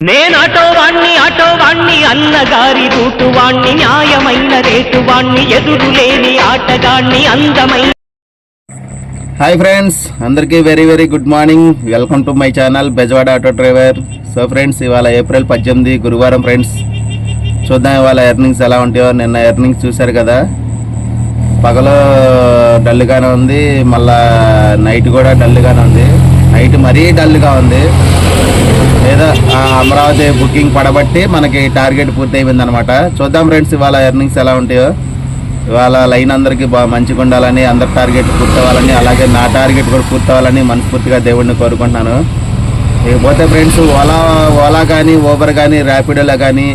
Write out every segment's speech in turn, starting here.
నేను ఆటో వాణ్ణి అన్నగారి రూటువాణ్ణి న్యాయమైన రేటువాణ్ణి ఎదురు లేని ఆటగాణ్ణి అందమైన హాయ్ ఫ్రెండ్స్ అందరికీ very very good morning welcome to my channel Bezawada auto driver so friends ఇవాళ ఏప్రిల్ పద్దెనిమిది గురువారం ఫ్రెండ్స్ చూద్దాం ఇవాళ ఎర్నింగ్స్ ఎలా ఉంటాయో. నిన్న ఎర్నింగ్స్ చూశారు కదా. పగలు డల్గానే ఉంది. మళ్ళా నైట్ కూడా డల్గానే ఉంది. నైట్ మరీ డల్గా ఉంది. ఏదో అమరావతి బుకింగ్ పడబట్టి మనకి టార్గెట్ పూర్తి అయిపోయింది అనమాట చూద్దాం ఫ్రెండ్స్ ఇవాళ ఎర్నింగ్స్ ఎలా ఉంటాయో. ఇవాళ లైన్ అందరికీ బాగా మంచిగా ఉండాలని అందరి టార్గెట్ పూర్తవ్వాలని అలాగే నా టార్గెట్ కూడా పూర్తవ్వాలని మనస్ఫూర్తిగా దేవుడిని కోరుకుంటున్నాను. ఇకపోతే ఫ్రెండ్స్ ఓలా ఓలా కానీ ఊబర్ కానీ ర్యాపిడోలో కానీ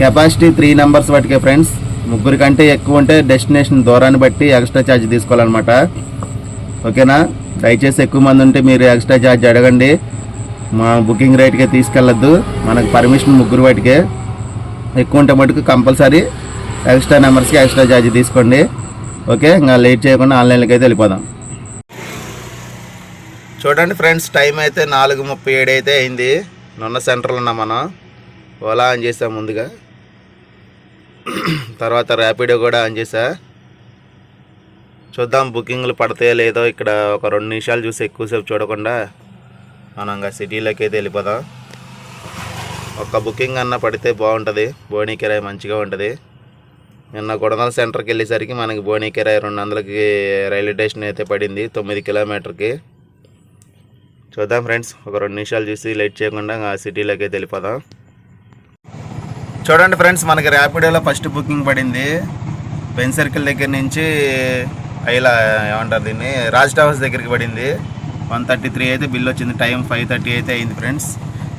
కెపాసిటీ త్రీ నెంబర్స్ పట్టుకే ఫ్రెండ్స్. ముగ్గురి కంటే ఎక్కువ ఉంటే డెస్టినేషన్ దూరాన్ని బట్టి ఎక్స్ట్రా ఛార్జ్ తీసుకోవాలన్నమాట. ఓకేనా? దయచేసి ఎక్కువ మంది ఉంటే మీరు ఎక్స్ట్రా ఛార్జ్ అడగండి. మా బుకింగ్ రేట్కే తీసుకెళ్ళద్దు. మనకు పర్మిషన్ ముగ్గురు వాటికే. ఎక్కువ ఉంటే మటుకు కంపల్సరీ ఎక్స్ట్రా నెంబర్స్కి ఎక్స్ట్రా ఛార్జ్ తీసుకోండి. ఓకే? ఇంకా లేట్ చేయకుండా ఆన్లైన్లోకి అయితే వెళ్ళిపోదాం. చూడండి ఫ్రెండ్స్ టైం అయితే నాలుగు ముప్పై ఏడు అయితే అయింది. నున్న సెంటర్లో ఉన్నాం మనం. ఓలా ఆన్ చేసాం ముందుగా. తర్వాత ర్యాపిడో కూడా ఆన్ చేసా. చూద్దాం బుకింగ్లు పడతాయో లేదో ఇక్కడ ఒక రెండు నిమిషాలు చూసి ఎక్కువసేపు చూడకుండా. మనం ఇంకా సిటీలోకి అయితే వెళ్ళిపోదాం. ఒక్క బుకింగ్ అన్న పడితే బాగుంటుంది. బోనీ కిరాయి మంచిగా ఉంటుంది. నిన్న కొడనల్ సెంటర్కి వెళ్ళేసరికి మనకి బోనీ కిరాయి రెండు వందలకి రైల్వే స్టేషన్ అయితే పడింది తొమ్మిది కిలోమీటర్కి. చూద్దాం ఫ్రెండ్స్ ఒక రెండు నిమిషాలు చూసి లేట్ చేయకుండా ఆ సిటీలోకి అయితే వెళ్ళిపోదాం. చూడండి ఫ్రెండ్స్ మనకి ర్యాపిడోలో ఫస్ట్ బుకింగ్ పడింది. పెన్ సర్కిల్ దగ్గర నుంచి ఇలా ఏమంటారు దీన్ని రాజ్ టవర్స్ దగ్గరికి పడింది. వన్ థర్టీ త్రీ అయితే బిల్ వచ్చింది టైం ఫైవ్ థర్టీ అయితే అయింది ఫ్రెండ్స్.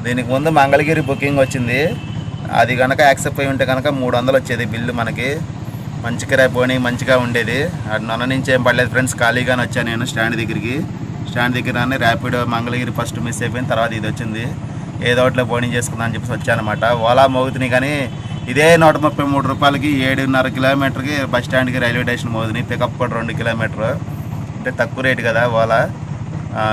దీనికి ముందు మంగళగిరి బుకింగ్ వచ్చింది. అది కనుక యాక్సెప్ట్ అయి ఉంటే కనుక మూడు వందలు వచ్చేది బిల్లు మనకి. మంచి కిరాయి పోనీ మంచిగా ఉండేది. అటు నొన్న నుంచి ఏం పడలేదు ఫ్రెండ్స్ ఖాళీగానే వచ్చాను నేను స్టాండ్ దగ్గరికి. స్టాండ్ దగ్గర rapid Rapido Mangalagiri first miss అయిపోయిన తర్వాత ఇది వచ్చింది. ఏదో ఒకటిలో పోనీ చేసుకుందాం అని చెప్పేసి వచ్చానమాట ఓలా మోగుతున్నాయి కానీ ఇదే నూట ముప్పై మూడు రూపాయలకి ఏడున్నర కిలోమీటర్కి బస్ స్టాండ్కి రైల్వే స్టేషన్ మోగుతున్నాయి పికప్ కూడా రెండు కిలోమీటర్. అంటే తక్కువ రేటు కదా ఓలా.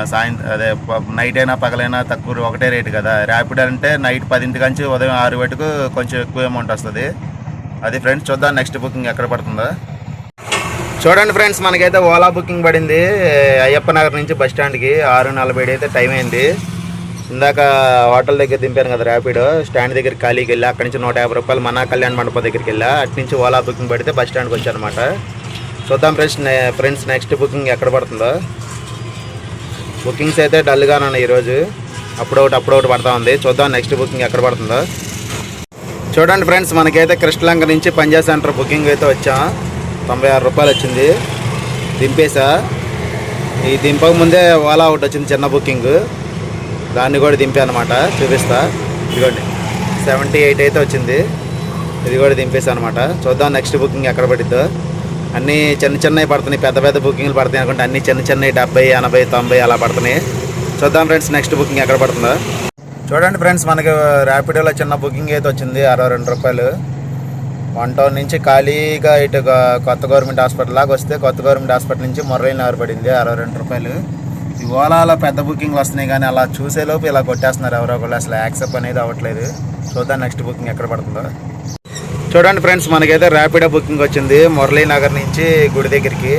సాయంత్రం అదే ప- నైట్ అయినా పగలైనా తక్కువ ఒకటే రేటు కదా. ర్యాపిడ్ అంటే నైట్ పదింటి నుంచి ఉదయం ఆరు వరకు కొంచెం ఎక్కువ అమౌంట్ వస్తుంది. అది ఫ్రెండ్స్ చూద్దాం నెక్స్ట్ బుకింగ్ ఎక్కడ పడుతుందో. చూడండి ఫ్రెండ్స్ మనకైతే ఓలా బుకింగ్ పడింది. అయ్యప్ప నగర్ నుంచి బస్ స్టాండ్కి ఆరు నలభై అయితే టైం అయింది. ఇందాక హోటల్ దగ్గర దింపాను కదా ర్యాపిడ్ స్టాండ్ దగ్గర ఖాళీకి వెళ్ళి. అక్కడి నుంచి నూట యాభై రూపాయలు మన కళ్యాణ మండపం దగ్గరికి వెళ్ళా. అటు నుంచి ఓలా బుకింగ్ పడితే బస్ స్టాండ్కి వచ్చానమాట. చూద్దాం ఫ్రెండ్స్ ఫ్రెండ్స్ నెక్స్ట్ బుకింగ్ ఎక్కడ పడుతుందో. బుకింగ్స్ అయితే డల్గానే ఉన్నాయి ఈరోజు. అప్పుడొకటి అప్పుడొకటి పడతా ఉంది. చూద్దాం నెక్స్ట్ బుకింగ్ ఎక్కడ పడుతుందో. చూడండి ఫ్రెండ్స్ మనకైతే కృష్ణలంక నుంచి పంజాబ్ సెంటర్ బుకింగ్ అయితే వచ్చాం. తొంభై ఆరు రూపాయలు వచ్చింది. దింపేసా ఈ దింపక ముందే ఓలా ఒకటి వచ్చింది చిన్న బుకింగ్. దాన్ని కూడా దింపా అనమాట చూపిస్తా. ఇదిగోండి. సెవెంటీ ఎయిట్ అయితే వచ్చింది. ఇది కూడా దింపేసా అనమాట చూద్దాం నెక్స్ట్ బుకింగ్ ఎక్కడ పడిద్దో. అన్నీ చిన్న చిన్నవి పడుతున్నాయి పెద్ద పెద్ద బుకింగ్లు పడుతున్నాయి అనుకుంటే అన్నీ చిన్న చిన్నవి డెబ్బై ఎనభై తొంభై అలా పడుతున్నాయి. చూద్దాం ఫ్రెండ్స్ నెక్స్ట్ బుకింగ్ ఎక్కడ పడుతుందో. చూడండి ఫ్రెండ్స్ మనకి ర్యాపిడోలో చిన్న బుకింగ్ అయితే వచ్చింది అరవై రెండు రూపాయలు. వన్ టౌన్ నుంచి ఖాళీగా ఇటు కొత్త గవర్నమెంట్ హాస్పిటల్ లాగా వస్తే కొత్త గవర్నమెంట్ హాస్పిటల్ నుంచి మొర్రైన్ నగర్ పడింది అరవై రెండు రూపాయలు. ఈ ఓలాలో పెద్ద బుకింగ్లు వస్తున్నాయి కానీ అలా చూసేలోపు ఇలా కొట్టేస్తున్నారు ఎవరో ఒకళ్ళు అసలు యాక్సెప్ట్ అనేది అవ్వట్లేదు. చూద్దాం నెక్స్ట్ బుకింగ్ ఎక్కడ పడుతుందో. చూడండి ఫ్రెండ్స్ మనకైతే ర్యాపిడో బుకింగ్ వచ్చింది. మురళీ నగర్ నుంచి గుడి దగ్గరికి.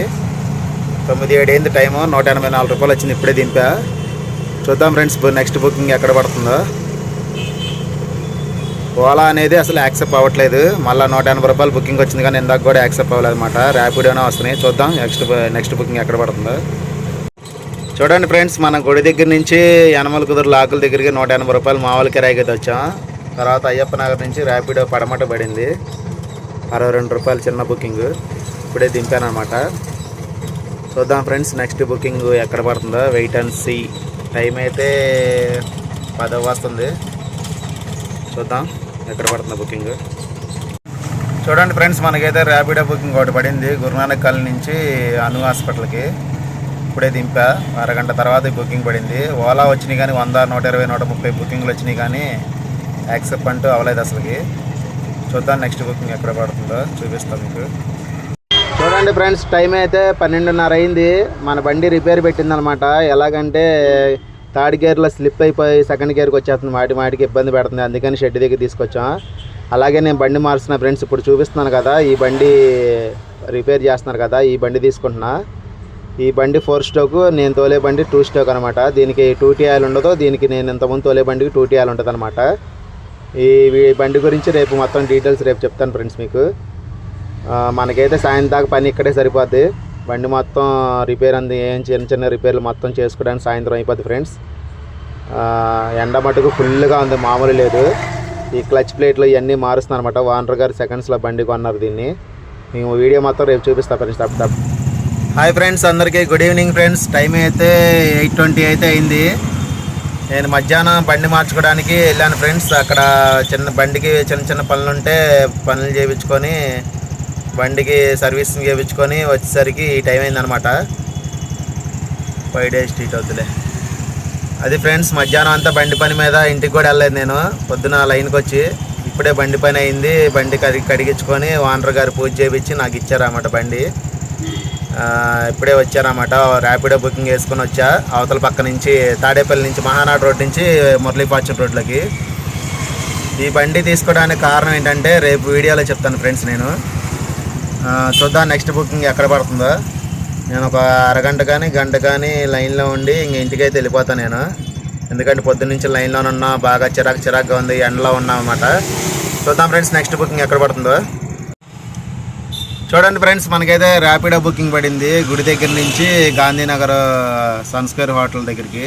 తొమ్మిది ఏడు అయింది టైము నూట ఎనభై నాలుగు రూపాయలు వచ్చింది ఇప్పుడే దింపా. చూద్దాం ఫ్రెండ్స్ నెక్స్ట్ బుకింగ్ ఎక్కడ పడుతుందో. ఓలా అనేది అసలు యాక్సెప్ట్ అవ్వట్లేదు. మళ్ళీ నూట ఎనభై రూపాయలు బుకింగ్ వచ్చింది కానీ ఇందాక కూడా యాక్సెప్ట్ అవ్వలేదు అనమాట ర్యాపిడోనే వస్తున్నాయి. చూద్దాం నెక్స్ట్ నెక్స్ట్ బుకింగ్ ఎక్కడ పడుతుందో. చూడండి ఫ్రెండ్స్ మన గుడి దగ్గర నుంచి యనమల కుదురు లాకుల దగ్గరికి నూట ఎనభై రూపాయలు మామూలు కిరాయికి అయితే వచ్చాం. తర్వాత అయ్యప్ప నగర్ నుంచి ర్యాపిడో పడమట పడింది. అరవై రెండు రూపాయలు చిన్న బుకింగ్. ఇప్పుడే దింపాను అనమాట చూద్దాం ఫ్రెండ్స్ నెక్స్ట్ బుకింగ్ ఎక్కడ పడుతుందో. Wait and see. టైం అయితే పదవ వస్తుంది. చూద్దాం ఎక్కడ పడుతుందో బుకింగ్. చూడండి ఫ్రెండ్స్ మనకైతే ర్యాపిడో బుకింగ్ ఒకటి పడింది. గురునానక్ కాలనీ నుంచి అను హాస్పిటల్కి. ఇప్పుడే దింపా. అరగంట తర్వాత బుకింగ్ పడింది. ఓలా వచ్చినాయి కానీ వంద నూట ఇరవై నూట ముప్పై బుకింగ్లు వచ్చినాయి కానీ యాక్సెప్ట్ అంటూ అవ్వలేదు అసలుకి. చూద్దాం నెక్స్ట్ బుకింగ్ ఎక్కడ పడుతుందో చూపిస్తాం మీకు. చూడండి ఫ్రెండ్స్ టైం అయితే పన్నెండున్నర అయింది. మన బండి రిపేర్ పెట్టిందనమాట. ఎలాగంటే థర్డ్ గేర్లో స్లిప్ అయిపోయి సెకండ్ గేర్కి వచ్చేస్తుంది. మాటి మాటికి ఇబ్బంది పెడుతుంది. అందుకని షెడ్ దగ్గర తీసుకొచ్చాం. అలాగే నేను బండి మారుస్తున్న ఫ్రెండ్స్ ఇప్పుడు చూపిస్తున్నాను కదా ఈ బండి రిపేర్ చేస్తున్నారు కదా ఈ బండి తీసుకుంటున్నా. ఈ బండి ఫోర్ స్టోక్ నేను తోలే బండి టూ స్టోక్ అనమాట. దీనికి టూ టీఆల్ ఉండదు. దీనికి నేను ఇంతకుముందు తోలే బండికి టూ టీఆల్ ఉంటుంది అనమాట ఈ బండి గురించి రేపు మొత్తం డీటెయిల్స్ రేపు చెప్తాను ఫ్రెండ్స్ మీకు. మనకైతే సాయంత్రం దాకా పని ఇక్కడే సరిపోద్ది. బండి మొత్తం రిపేర్ అంది ఏం చిన్న చిన్న రిపేర్లు మొత్తం చేసుకోవడానికి సాయంత్రం అయిపోద్ది ఫ్రెండ్స్. ఎండ మటుకు ఫుల్గా ఉంది మామూలు లేదు. ఈ క్లచ్ ప్లేట్లు ఇవన్నీ మారుస్తున్నాను అనమాట వానర్ గారు సెకండ్స్లో బండి కొన్నారు దీన్ని. మేము వీడియో మొత్తం రేపు చూపిస్తా ఫ్రెండ్స్ తప్ప తప్ప హాయ్ ఫ్రెండ్స్ అందరికీ గుడ్ ఈవినింగ్ ఫ్రెండ్స్. టైం అయితే ఎయిట్ ట్వంటీ అయితే అయింది. నేను మధ్యాహ్నం బండి మార్చుకోవడానికి వెళ్ళాను ఫ్రెండ్స్. అక్కడ చిన్న బండికి చిన్న చిన్న పనులు ఉంటే పనులు చేయించుకొని బండికి సర్వీసింగ్ చేయించుకొని వచ్చేసరికి ఈ టైం అయిందనమాట ఫైవ్ డేస్ స్ట్రీట్ అవుతులే. అది ఫ్రెండ్స్ మధ్యాహ్నం అంతా బండి పని మీద ఇంటికి కూడా వెళ్ళలేదు నేను. పొద్దున లైన్కి వచ్చి ఇప్పుడే బండి పని అయింది. బండి కడిగి కడిగించుకొని ఓనర్ గారు పూజ చేయించి నాకు ఇచ్చారన్నమాట బండి. ఇప్పుడే వచ్చానమాట ర్యాపిడో బుకింగ్ వేసుకొని వచ్చా. అవతల పక్క నుంచి తాడేపల్లి నుంచి మహానాడు రోడ్ నుంచి మురళీపాచం రోడ్లకి. ఈ బండి తీసుకోవడానికి కారణం ఏంటంటే రేపు వీడియోలో చెప్తాను ఫ్రెండ్స్ నేను. చూద్దాం నెక్స్ట్ బుకింగ్ ఎక్కడ పడుతుందో. నేను ఒక అరగంట కానీ గంట కానీ లైన్లో ఉండి ఇంక ఇంటికైతే వెళ్ళిపోతాను నేను. ఎందుకంటే పొద్దున్న నుంచి లైన్లో ఉన్నా బాగా చిరాకు చిరాకుగా ఉంది ఎండలో ఉన్నా అనమాట చూద్దాం ఫ్రెండ్స్ నెక్స్ట్ బుకింగ్ ఎక్కడ పడుతుందో. చూడండి ఫ్రెండ్స్ మనకైతే ర్యాపిడో బుకింగ్ పడింది. గుడి దగ్గర నుంచి గాంధీనగర్ సన్స్క్వేర్ హోటల్ దగ్గరికి.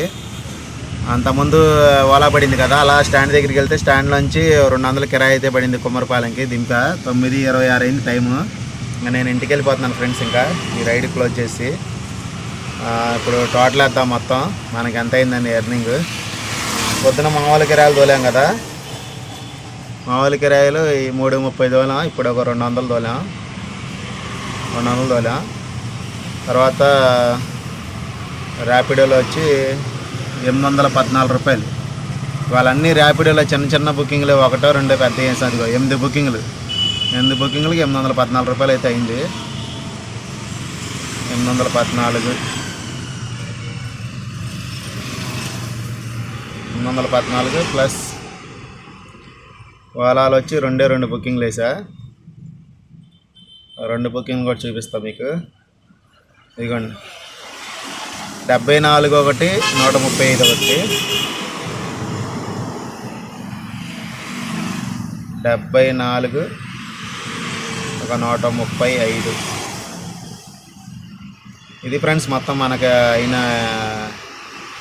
అంతకుముందు ఓలా పడింది కదా అలా స్టాండ్ దగ్గరికి వెళ్తే స్టాండ్ నుంచి రెండు వందల కిరాయి అయితే పడింది కుమ్మరపాలెంకి దింపా తొమ్మిది ఇరవై ఆరు అయింది టైము. ఇంకా నేను ఇంటికి వెళ్ళిపోతున్నాను ఫ్రెండ్స్ ఇంకా ఈ రైడ్ క్లోజ్ చేసి. ఇప్పుడు టోటల్ వేద్దాం మొత్తం. మనకి ఎంత అయిందండి ఎర్నింగ్? పొద్దున మామూలు కిరాయిలు తోలాం కదా. మామూలు కిరాయిలు ఈ మూడు ముప్పై తోలాం ఇప్పుడు ఒక రెండు వందలు తోలాం. రెండు తర్వాత ర్యాపిడోలో వచ్చి ఎనిమిది వందల పద్నాలుగు రూపాయలు. వాళ్ళన్నీ ర్యాపిడోలో చిన్న చిన్న బుకింగ్లు ఒకటో రెండో పెద్ద వేసి ఎనిమిది బుకింగ్లు. ఎనిమిది బుకింగ్లకి ఎనిమిది వందల పద్నాలుగు రూపాయలు అయితే అయింది. ఎనిమిది వందల పద్నాలుగు. ఎనిమిది వందల పద్నాలుగు ప్లస్ ఓలాలు వచ్చి రెండే రెండు బుకింగ్లు వేసా. రెండు బుకింగ్ కూడా చూపిస్తాం మీకు. ఇదిగోండి. డెబ్బై నాలుగు ఒకటి నూట ముప్పై ఐదు ఒకటి. డెబ్బై నాలుగు ఒక నూట ముప్పై ఐదు. ఇది ఫ్రెండ్స్ మొత్తం మనకు అయిన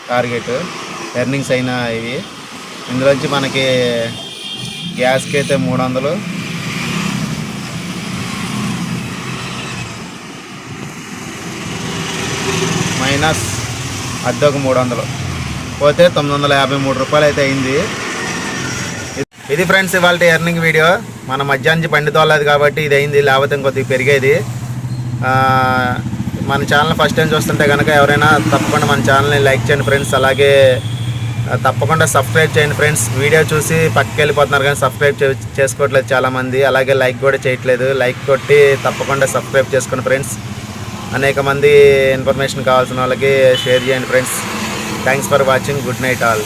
టార్గెట్ ఎర్నింగ్స్ అయిన ఇవి. ఇందులోంచి మనకి గ్యాస్కి అయితే మూడు వందలు మైనస్ అద్దె ఒక మూడు వందలు పోతే తొమ్మిది వందల యాభై మూడు రూపాయలు అయితే అయింది. ఇది ఫ్రెండ్స్ ఇవాళ ఎర్నింగ్ వీడియో మన మధ్యాహ్నం నుంచి బండి తోలేదు కాబట్టి ఇది అయింది లేకపోతే ఇంకొద్దిగా పెరిగేది. మన ఛానల్ ఫస్ట్ టైం చూస్తుంటే కనుక ఎవరైనా తప్పకుండా మన ఛానల్ని లైక్ చేయండి ఫ్రెండ్స్. అలాగే తప్పకుండా సబ్స్క్రైబ్ చేయండి ఫ్రెండ్స్. వీడియో చూసి పక్కకి వెళ్ళిపోతున్నారు కానీ సబ్స్క్రైబ్ చే- చేసుకోవట్లేదు చాలామంది. అలాగే లైక్ కూడా చేయట్లేదు. లైక్ కొట్టి తప్పకుండా సబ్స్క్రైబ్ చేసుకోండి ఫ్రెండ్స్. అనేక మంది ఇన్ఫర్మేషన్ కావాల్సిన వాళ్ళకి షేర్ చేయండి friends. Thanks for watching good night all